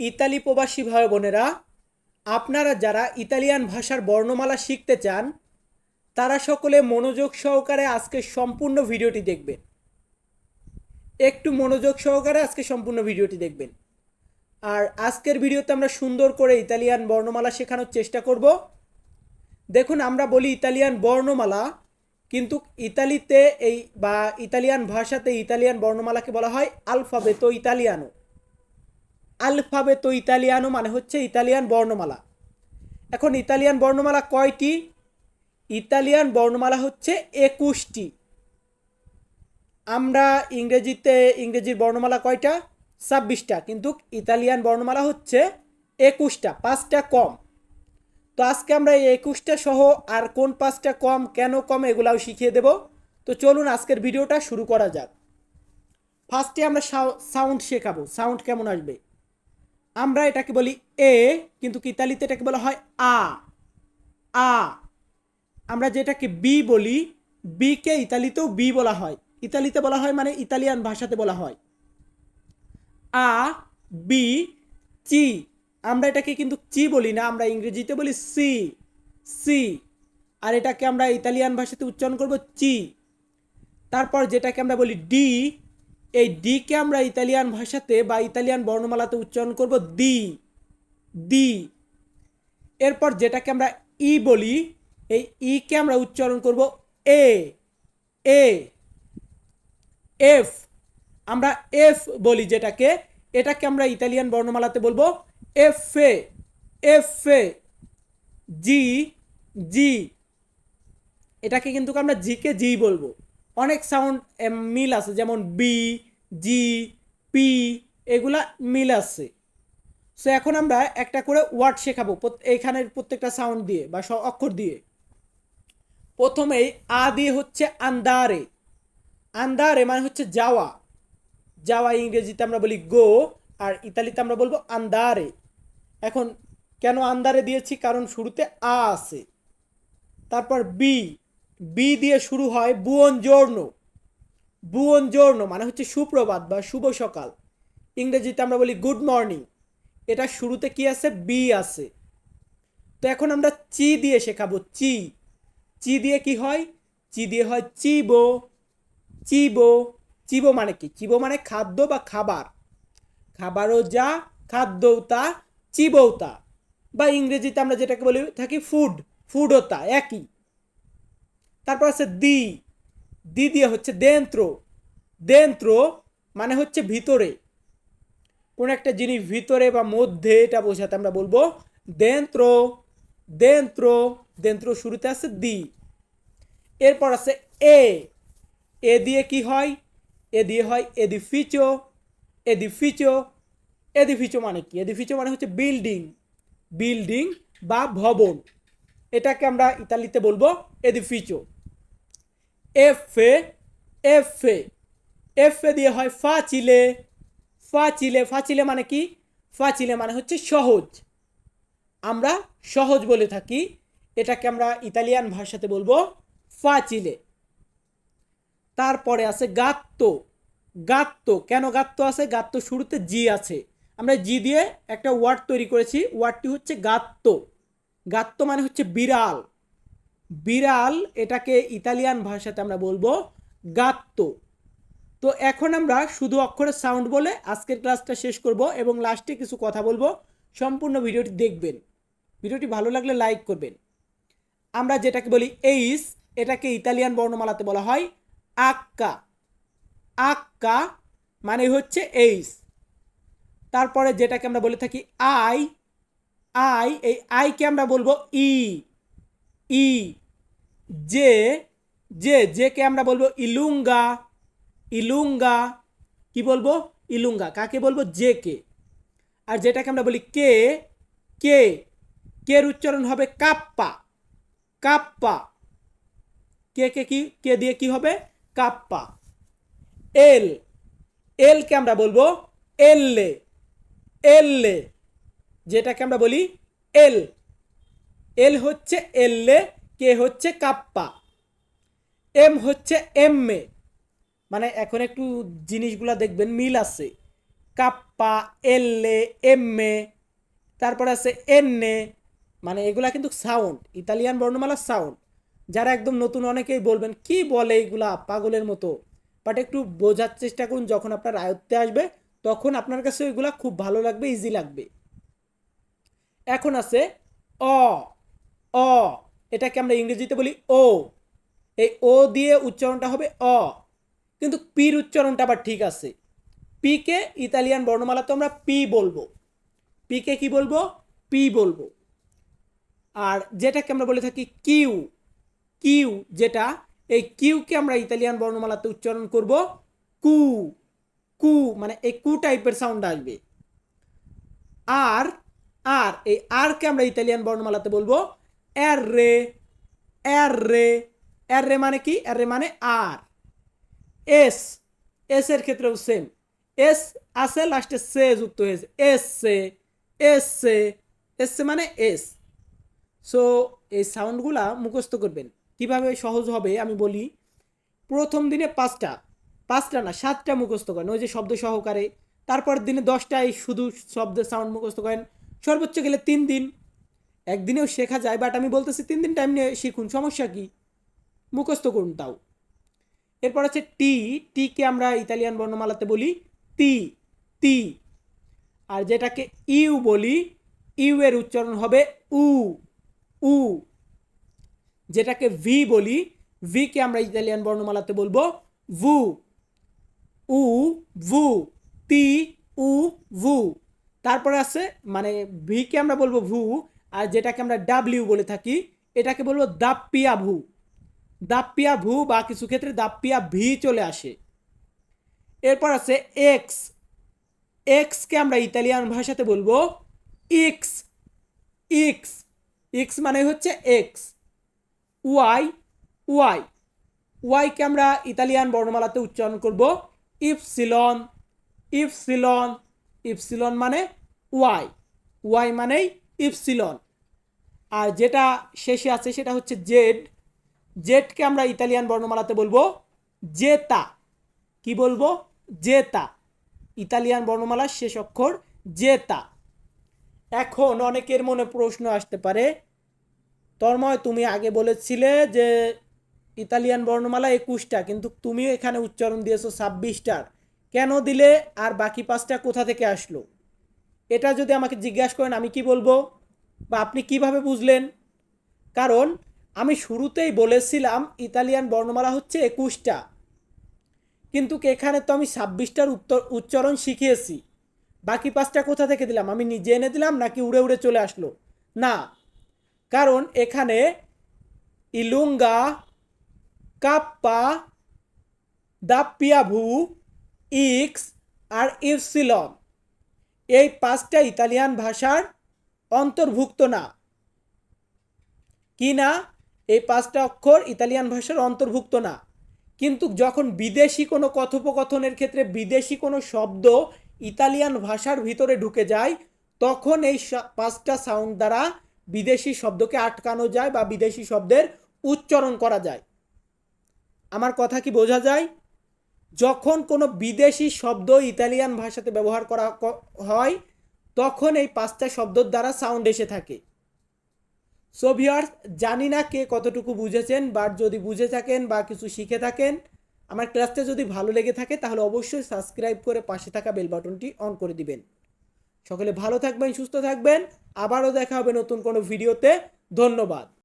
Italy প্রবাসী ভাই বোনেরা, আপনারা যারা ইতালিয়ান ভাষার বর্ণমালা শিখতে চান, তারা সকলে মনোযোগ সহকারে আজকে সম্পূর্ণ ভিডিওটি দেখবেন। একটু মনোযোগ সহকারে আজকে সম্পূর্ণ ভিডিওটি দেখবেন। আর আজকের ভিডিওতে আমরা সুন্দর করে ইতালিয়ান বর্ণমালা শেখানোর চেষ্টা করব। দেখুন, আমরা বলি ইতালিয়ান বর্ণমালা, কিন্তু ইতালিতে এই বা ইতালিয়ান ভাষাতে ইতালিয়ান বর্ণমালাকে বলা হয় আলফাবেতো ইতালিয়ানো। আলফাবেতো ইতালিয়ানো মানে হচ্ছে ইতালিয়ান বর্ণমালা। এখন ইতালিয়ান বর্ণমালা কয়টি? ইতালিয়ান বর্ণমালা হচ্ছে একুশটি। আমরা ইংরেজিতে, ইংরেজির বর্ণমালা কয়টা? ছাব্বিশটা। কিন্তু ইতালিয়ান বর্ণমালা হচ্ছে একুশটা, পাঁচটা কম। তো আজকে আমরা এই একুশটা সহ আর কোন পাঁচটা কম, কেন কম, এগুলাও শিখিয়ে দেব। তো চলুন আজকের ভিডিওটা শুরু করা যাক। ফার্স্টে আমরা সাউন্ড শেখাবো। সাউন্ড কেমন আসবে? আমরা এটাকে বলি এ, কিন্তু ইতালিতে এটাকে বলা হয় আ। আ। আমরা যেটাকে বি বলি, বিকে ইতালিতেও বি বলা হয়। ইতালিতে বলা হয় মানে ইতালিয়ান ভাষাতে বলা হয়। আ, বি, চি। আমরা এটাকে কিন্তু চি বলি না, আমরা ইংরেজিতে বলি সি। সি। আর এটাকে আমরা ইতালিয়ান ভাষাতে উচ্চারণ করব চি। তারপর যেটাকে আমরা বলি ডি এই ডিকে আমরা ইতালিয়ান ভাষাতে বা ইতালিয়ান বর্ণমালাতে উচ্চারণ করব দি দি এরপর যেটাকে আমরা ই বলি, এই ইকে আমরা উচ্চারণ করব এ এ এফ আমরা এফ বলি যেটাকে, এটাকে আমরা ইতালিয়ান বর্ণমালাতে বলব এফ এ এফ এ জি জি এটাকে কিন্তু আমরা জিকে জি বলব। অনেক সাউন্ড মিল আছে, যেমন বি জি পি এগুলা মিল আছে। সো এখন আমরা একটা করে ওয়ার্ড শেখাবো এইখানের প্রত্যেকটা সাউন্ড দিয়ে বা অক্ষর দিয়ে। প্রথমেই আ দিয়ে হচ্ছে আন্দারে। আন্দারে মানে হচ্ছে যাওয়া। যাওয়া ইংরেজিতে আমরা বলি গো আর ইতালিতে আমরা বলব আন্দারে। এখন কেন আন্দারে দিয়েছি? কারণ শুরুতে আ আছে। তারপর বি বি দিয়ে শুরু হয় বুয়ন জর্ণ বুয়ন জর্ণ মানে হচ্ছে সুপ্রভাত বা শুভ সকাল। ইংরেজিতে আমরা বলি গুড মর্নিং। এটা শুরুতে কি আছে? বি আছে। তো এখন আমরা চি দিয়ে শেখাবো, চি। চি দিয়ে কি হয়? চি দিয়ে হয় চিবো। চিবো। চিবো মানে কি? চিবো মানে খাদ্য বা খাবার। খাবারও যা, খাদ্যও তা, চিবও তা। বা ইংরেজিতে আমরা যেটাকে বলি, থাকি ফুড ফুডও তা, একই। তারপর আছে দি। দি দিয়ে হচ্ছে দেন্ত্র। দেন্ত্র মানে হচ্ছে ভিতরে। কোন একটা জিনিস ভিতরে বা মধ্যে, এটা বোঝাতে আমরা বলব দেন্ত্র। দেন্ত্র। দেন্ত্র শুরুতে আছে দি। এরপর আছে এ। এ দিয়ে কি হয়? এ দিয়ে হয় এদিফিচো। এদিফিচো। এদিফিচো মানে কি? এদিফিচো মানে হচ্ছে বিল্ডিং। বিল্ডিং বা ভবন। এটাকে আমরা ইতালিতে বলব এদিফিচো। এফ এফ এফ দিয়ে হয় ফাচিলে ফাচিলে ফাচিলে মানে কি? ফাচিলে মানে হচ্ছে সহজ। আমরা সহজ বলে থাকি, এটাকে আমরা ইতালিয়ান ভাষাতে বলব ফাচিলে। তারপরে আছে গাত্ত। গাত্ত, কেন গাত্ত আছে? গাত্ত শুরুতে জি আছে। আমরা জি দিয়ে একটা ওয়ার্ড তৈরি করেছি, ওয়ার্ডটি হচ্ছে গাত্ত। গাত্ত মানে হচ্ছে বিড়াল। বিড়াল, এটাকে ইতালিয়ান ভাষাতে আমরা বলব গাত্ত। তো এখন আমরা শুধু অক্ষরের সাউন্ড বলে আজকের ক্লাসটা শেষ করব এবং লাস্টে কিছু কথা বলব। সম্পূর্ণ ভিডিওটি দেখবেন। ভিডিওটি ভালো লাগলে লাইক করবেন। আমরা যেটাকে বলি এইস এটাকে ইতালিয়ান বর্ণমালাতে বলা হয় আক্কা। আক্কা মানে হচ্ছে এইস তারপরে যেটাকে আমরা বলে থাকি আই আই, এই আইকে আমরা বলব ই। ই। যে যে, যেকে আমরা বলব ইলুঙ্গা ইলুঙ্গা, কি বলব? ইলুঙ্গা, কাকে বলব? যে কে আর যেটাকে আমরা বলি কে কে, কের উচ্চারণ হবে কাপ্পা কাপ্পা। কে কে কি, কে দিয়ে কি হবে? কাপ্পা। এল, এলকে আমরা বলব এললে এললে যেটাকে আমরা বলি এল এল হচ্ছে এললে কে হচ্ছে কাপ্পা, এম হচ্ছে এম এ মানে এখন একটু জিনিসগুলা দেখবেন মিল আছে। কাপ্পা এললে এমএ, তারপর আছে এননে মানে এগুলা কিন্তু সাউন্ড, ইতালিয়ান বর্ণমালা সাউন্ড। যারা একদম নতুন অনেকেই বলবেন, কি বলে এগুলা পাগলের মতো? বাট একটু বোঝার চেষ্টা করুন, যখন আপনার আয়ত্তে আসবে, তখন আপনার কাছে ওইগুলা খুব ভালো লাগবে ইজি লাগবে। এখন আছে অ অ এটাকে আমরা ইংরেজিতে বলি ও। এই ও দিয়ে উচ্চারণটা হবে অ। কিন্তু পির উচ্চারণটা আবার ঠিক আছে। পিকে ইতালিয়ান বর্ণমালা তো আমরা পি বলব। পিকে কি বলব? পি বলব। আর যেটাকে আমরা বলে থাকি কিউ। কিউ যেটা, এই কিউকে আমরা ইতালিয়ান বর্ণমালাতে উচ্চারণ করব কু। কু মানে এই কু টাইপের সাউন্ড আসবে। আর আর এই আরকে আমরা ইতালিয়ান বর্ণমালাতে বলব এর রে এর রে রে মানে কি? এর রে মানে আর এস এস এর ক্ষেত্রেও সেম এস আছে লাস্টে সে যুক্ত হয়েছে। এস সে এস সে এস সে মানে এস সো এই সাউন্ডগুলা মুখস্থ করবেন। কীভাবে সহজ হবে আমি বলি, প্রথম দিনে পাঁচটা পাঁচটা না, সাতটা মুখস্থ করেন। ওই যে শব্দ সহকারে। তারপর দিনে দশটায় শুধু শব্দের সাউন্ড মুখস্থ করেন। সর্বোচ্চ গেলে তিন দিন। একদিনেও শেখা যায় বাট আমি বলতেছি তিন দিন টাইম নিয়ে শিখুন, সমস্যা কি? মুখস্থ করুন তাও। এরপর আছে টি, টিকে আমরা ইতালিয়ান বর্ণমালাতে বলি তি তি। আর যেটাকে ইউ বলি, ইউ এর উচ্চারণ হবে উ উ। যেটাকে ভি বলি, ভিকে আমরা ইতালিয়ান বর্ণমালাতে বলব ভু। উ, ভু। তি, উ, ভু। তারপরে আছে মানে ভিকে আমরা বলব ভু যেটাকে আমরা ডাব্লিউ বলে থাকি, এটাকে বলব দাপ্পিয়া ভু দাপ্পিয়া ভু বা কিছু ক্ষেত্রে দাপ্পিয়া ভি চলে আসে। এরপর আছে এক্স এক্সকে আমরা ইতালিয়ান ভাষাতে বলব ইক্স ইক্স ইক্স মানে হচ্ছে এক্স ওয়াই ওয়াই ওয়াইকে আমরা ইতালিয়ান বর্ণমালাতে উচ্চারণ করব ইপসিলন ইপসিলন ইপসিলন মানে ওয়াই ওয়াই মানেই ইপসিলন। আর যেটা শেষে আছে সেটা হচ্ছে জেড। জেডকে আমরা ইতালিয়ান বর্ণমালাতে বলব জেতা। কি বলব? জেতা। ইতালিয়ান বর্ণমালার শেষ অক্ষর জেতা। এখন অনেকের মনে প্রশ্ন আসতে পারে, তন্ময়, তুমি আগে বলেছিলে যে ইতালিয়ান বর্ণমালা একুশটা, কিন্তু তুমি এখানে উচ্চারণ দিয়েছ ছাব্বিশটার। কেন দিলে? আর বাকি পাঁচটা কোথা থেকে আসলো? এটা যদি আমাকে জিজ্ঞাসা করেন, আমি কি বলব? বা আপনি কীভাবে বুঝলেন? কারণ আমি শুরুতেই বলেছিলাম, ইতালিয়ান বর্ণমালা হচ্ছে একুশটা। কিন্তু এখানে তো আমি ছাব্বিশটার উত্তর, উচ্চারণ শিখিয়েছি। বাকি পাঁচটা কোথা থেকে দিলাম? আমি নিজে এনে দিলাম নাকি উড়ে উড়ে চলে আসলো? না। কারণ এখানে ইলুঙ্গা কাপ্পা দাপ্পিয়াভু, ইক্স আর ইপসিলন। এই পাঁচটা ইতালিয়ান ভাষার অন্তর্ভুক্ত না। কি না? এই পাঁচটা অক্ষর ইতালিয়ান ভাষার অন্তর্ভুক্ত না। কিন্তু যখন বিদেশি কোনো কথোপকথনের ক্ষেত্রে বিদেশি কোনো শব্দ ইতালিয়ান ভাষার ভিতরে ঢুকে যায়, তখন এই পাঁচটা সাউন্ড দ্বারা বিদেশি শব্দকে আটকানো যায় বা বিদেশি শব্দের উচ্চারণ করা যায়। আমার কথা কি বোঝা যায়? যখন কোনো বিদেশি শব্দ ইতালিয়ান ভাষাতে ব্যবহার করা হয়, তখন এই পাঁচটা শব্দর দ্বারা সাউন্ড এসে থাকে। সো ভিউয়ার্স জানি না কে কতটুকু বুঝেছেন বাট যদি বুঝে থাকেন বা কিছু শিখে থাকেন, আমার ক্লাসটা যদি ভালো লেগে থাকে, তাহলে অবশ্যই সাবস্ক্রাইব করে পাশে থাকা বেল বাটনটি অন করে দিবেন। সকলে ভালো থাকবেন, সুস্থ থাকবেন, আবারও দেখা হবে নতুন কোনো ভিডিওতে ধন্যবাদ।